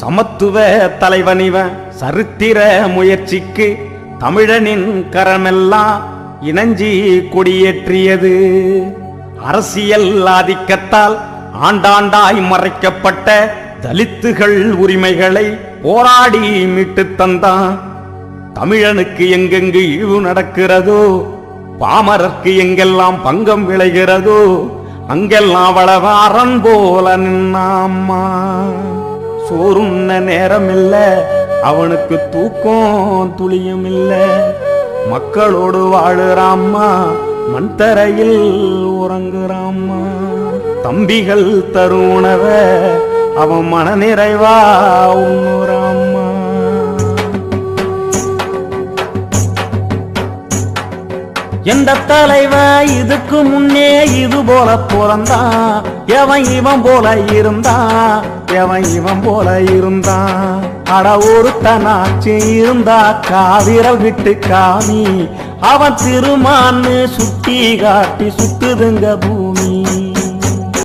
சமத்துவ தலைவனிவன் சரித்திர முயற்சிக்கு தமிழனின் கரமெல்லாம் இணஞ்சி கொடியேற்றியது. அரசியல் ஆதிக்கத்தால் ஆண்டாண்டாய் மறைக்கப்பட்ட தலித்துகள் உரிமைகளை போராடி மீட்டு தந்தான். தமிழனுக்கு எங்கெங்கு இழிவு நடக்கிறதோ பாமரர்க்கு எங்கெல்லாம் பங்கம் விளைகிறதோ அங்கெல்லாம் வளவாரன் போல நின்னாம்மா. சோறுண்ண நேரம் இல்ல அவனுக்கு தூக்கம் துளியும் இல்ல மக்களோடு வாழுறாம்மா. மண் தரையில் உறங்குறாம்மா. தம்பிகள் தருணவ உணவ அவன் மனநிறைவா உண்ணுறாம்மா. எந்த தலைவன் இதுக்கு முன்னே இது போல பிறந்தான் எவன் இவன் போல இருந்தான் எவன் இவன் போல இருந்தான் அட ஒருத்தனாச்சு இருந்தா காவிரல் விட்டு காமி. அவன் திருமான்னு சுட்டி காட்டி சுத்துதுங்க பூமி.